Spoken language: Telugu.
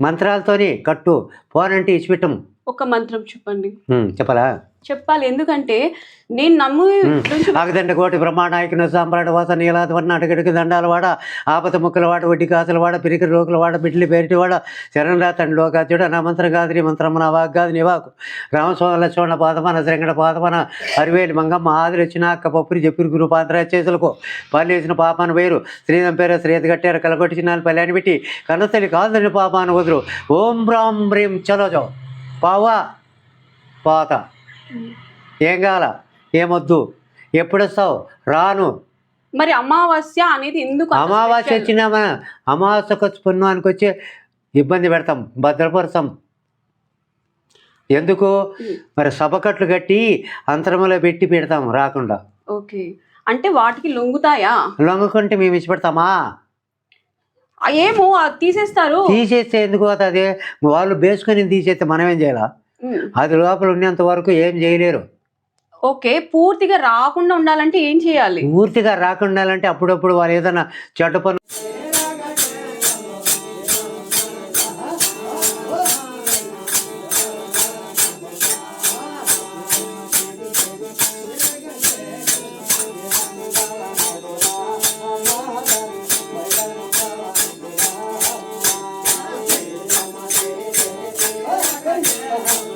మంత్రాలతోని కట్టు. పోనంటే ఇచ్చిపెట్టం. ఒక మంత్రం చెప్పండి. ఉమ్, చెప్పరా చెప్పాలి ఎందుకంటే నేను నమ్ము ఆగదండ కోటి బ్రహ్మానాయకుని సాంబ్రాడు వాస నీలాది వన్న అటగడికి దండాల వాడ ఆపత ముక్కల వాడ వడ్డీ కాసుల వాడ పిరికి రోకుల వాడ బిడ్డలి పేరిటి వాడ శరణరా తండ్రి లోకాచుడు నా మంత్రం కాదు నీ మంత్రం నా వాగ్ కాదు నీ వాకు. రామస్వామి లక్ష్మణ పాదమన శ్రంగడ పాదమన అరివేలి మంగమ్మ ఆదిరి వచ్చిన అక్క పప్పురి చెప్పిరి గురు పాత్ర చేసులకు పల్లేసిన పాపాన వేరు. శ్రీరం పేరు శ్రీత కట్టారు కలగొట్టిన పల్లెని పెట్టి కన్నతల్లి కాదని పాపాన వదురు ఓం బ్రాం బ్రీం చలో. చో పావా పాత. ఏం కావాలా? ఏమొద్దు? ఎప్పుడు వస్తావు రాను. మరి అమావాస్య అనేది ఎందుకు అమావాస్య special? వచ్చినామా అమావాస్యకు వచ్చి పుణ్యానికి వచ్చి ఇబ్బంది పెడతాం భద్రపరుస్తాం. ఎందుకు. మరి సభకట్లు కట్టి అంతరములో పెట్టి పెడతాం రాకుండా. ఓకే. అంటే వాటికి లొంగుతాయా? లొంగకుంటే మేము ఇచ్చి పెడతామా ఆ, ఏమో అది తీసేస్తారు. తీసేస్తే ఎందుకు అవుతుంది వాళ్ళు బేసుకొని తీసేస్తే మనం ఏం చేయాలా. అది లోపల ఉన్నంత వరకు ఏం చేయలేరు. ఓకే పూర్తిగా రాకుండా ఉండాలంటే ఏం చేయాలి? పూర్తిగా రాకుండా అంటే అప్పుడప్పుడు వాళ్ళు ఏదైనా చెడ్డ పనులు guys.